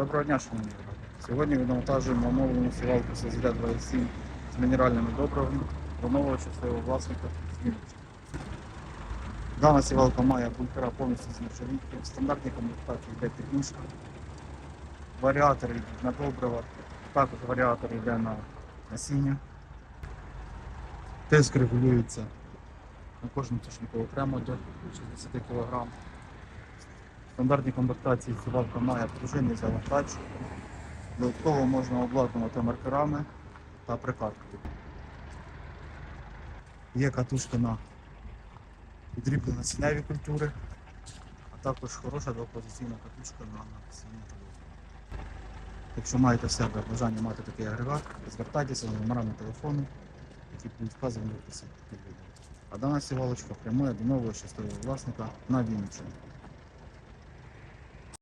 Доброго дня, шановні. Сьогодні відновантажуємо оновлену сівалку СЗД 27 з мінеральними добривами до нового щасливого власника Зміночка. Дана сівалка має бункера повністю з нержавійки, стандартні комплектації йде підмішка, варіатор йде на добрива, також варіатор йде на насіння. Тиск регулюється на кожному тушнику окремо до 60 кг. Стандартні комплектації сівалка має пружинний завантач. Додатково можна обладнувати маркерами та прикладкою. Є катушки на підріблені насінневі культури, а також хороша двопозиційна катушка на насіння та. Якщо маєте в себе бажання мати такий агрегат, звертайтеся за номерами телефону, які будуть вказані в описі під відео. А дана сівалочка прямує до нового щасливого власника на Вінниччині.